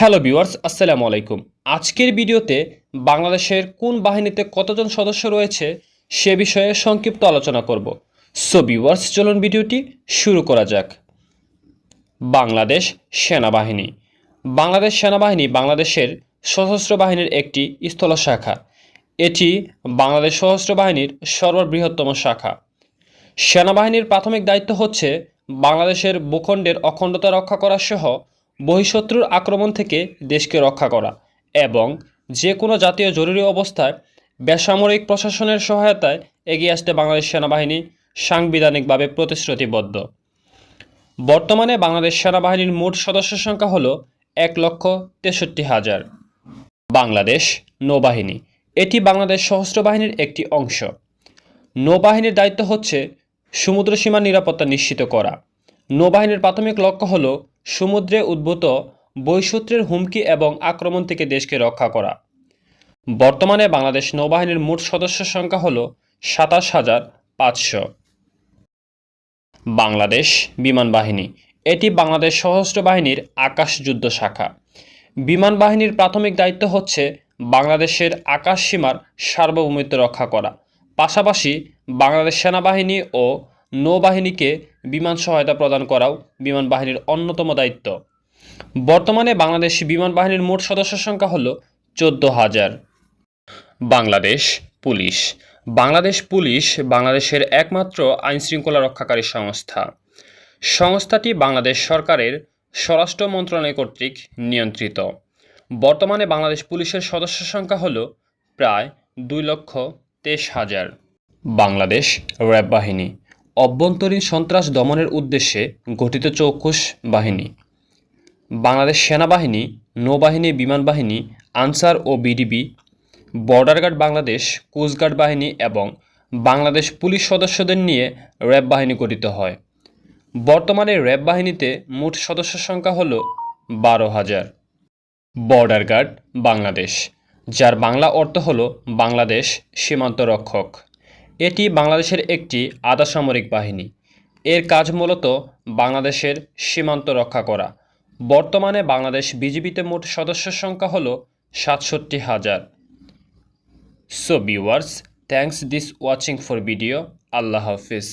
Hello viewers, আসসালামু আলাইকুম। আজকের ভিডিওতে বাংলাদেশের কোন বাহিনীতে কতজন সদস্য রয়েছে সে বিষয়ে সংক্ষিপ্ত আলোচনা করব। সো ভিউয়ার্স চলুন ভিডিওটি শুরু করা যাক। বাংলাদেশ সেনাবাহিনী। বাংলাদেশ সেনাবাহিনী বাংলাদেশের সশস্ত্র বাহিনীর একটি স্থল শাখা। এটি বাংলাদেশ সশস্ত্র বাহিনীর সর্ববৃহত্তম শাখা। সেনাবাহিনীর প্রাথমিক দায়িত্ব হচ্ছে বাংলাদেশের ভূখণ্ডের অখণ্ডতা রক্ষা করা সহ বহিঃশত্রুর আক্রমণ থেকে দেশকে রক্ষা করা এবং যে কোনো জাতীয় জরুরি অবস্থায় বেসামরিক প্রশাসনের সহায়তায় এগিয়ে আসতে বাংলাদেশ সেনাবাহিনী সাংবিধানিকভাবে প্রতিশ্রুতিবদ্ধ। বর্তমানে বাংলাদেশ সেনাবাহিনীর মোট সদস্য সংখ্যা হল এক লক্ষ তেষট্টি হাজার। বাংলাদেশ নৌবাহিনী, এটি বাংলাদেশ সশস্ত্র বাহিনীর একটি অংশ। নৌবাহিনীর দায়িত্ব হচ্ছে সমুদ্র সীমার নিরাপত্তা নিশ্চিত করা। নৌবাহিনীর প্রাথমিক লক্ষ্য হল সমুদ্রে উদ্ভূত বৈশত্রের হুমকি এবং আক্রমণ থেকে দেশকে রক্ষা করা। বর্তমানে বাংলাদেশ নৌবাহিনীর মোট সদস্য সংখ্যা হল সাতাশ হাজার পাঁচশো। বাংলাদেশ বিমান বাহিনী। এটি বাংলাদেশ সশস্ত্র বাহিনীর আকাশ যুদ্ধ শাখা। বিমান বাহিনীর প্রাথমিক দায়িত্ব হচ্ছে বাংলাদেশের আকাশ সীমার সার্বভৌমত্ব রক্ষা করা। পাশাপাশি বাংলাদেশ সেনাবাহিনী ও নৌবাহিনীকে বিমান সহায়তা প্রদান করাও বিমান বাহিনীর অন্যতম দায়িত্ব। বর্তমানে বাংলাদেশ বিমান বাহিনীর মোট সদস্য সংখ্যা হল চোদ্দ হাজার। বাংলাদেশ পুলিশ। বাংলাদেশ পুলিশ বাংলাদেশের একমাত্র আইনশৃঙ্খলা রক্ষাকারী সংস্থা। সংস্থাটি বাংলাদেশ সরকারের স্বরাষ্ট্র মন্ত্রণালয় কর্তৃক নিয়ন্ত্রিত। বর্তমানে বাংলাদেশ পুলিশের সদস্য সংখ্যা হল প্রায় দুই লক্ষ তেইশ হাজার। বাংলাদেশ র্যাব বাহিনী। অভ্যন্তরীণ সন্ত্রাস দমনের উদ্দেশ্যে গঠিত চৌকুশ বাহিনী। বাংলাদেশ সেনাবাহিনী, নৌবাহিনী, বিমান বাহিনী, আনসার ও BDB, border guard Bangladesh coast guard বাহিনী এবং বাংলাদেশ পুলিশ সদস্যদের নিয়ে র্যাব বাহিনী গঠিত হয়। বর্তমানে র্যাব বাহিনীতে মোট সদস্য সংখ্যা হল বারো হাজার। বর্ডার গার্ড বাংলাদেশ, যার বাংলা অর্থ হল বাংলাদেশ সীমান্ত রক্ষক এটি বাংলাদেশের একটি আধা সামরিক বাহিনী। এর কাজ মূলত বাংলাদেশের সীমান্ত রক্ষা করা। বর্তমানে বাংলাদেশ বিজিবিতে মোট সদস্য সংখ্যা হল সাতষট্টি হাজার। So viewers thanks this watching for video Allah Hafiz.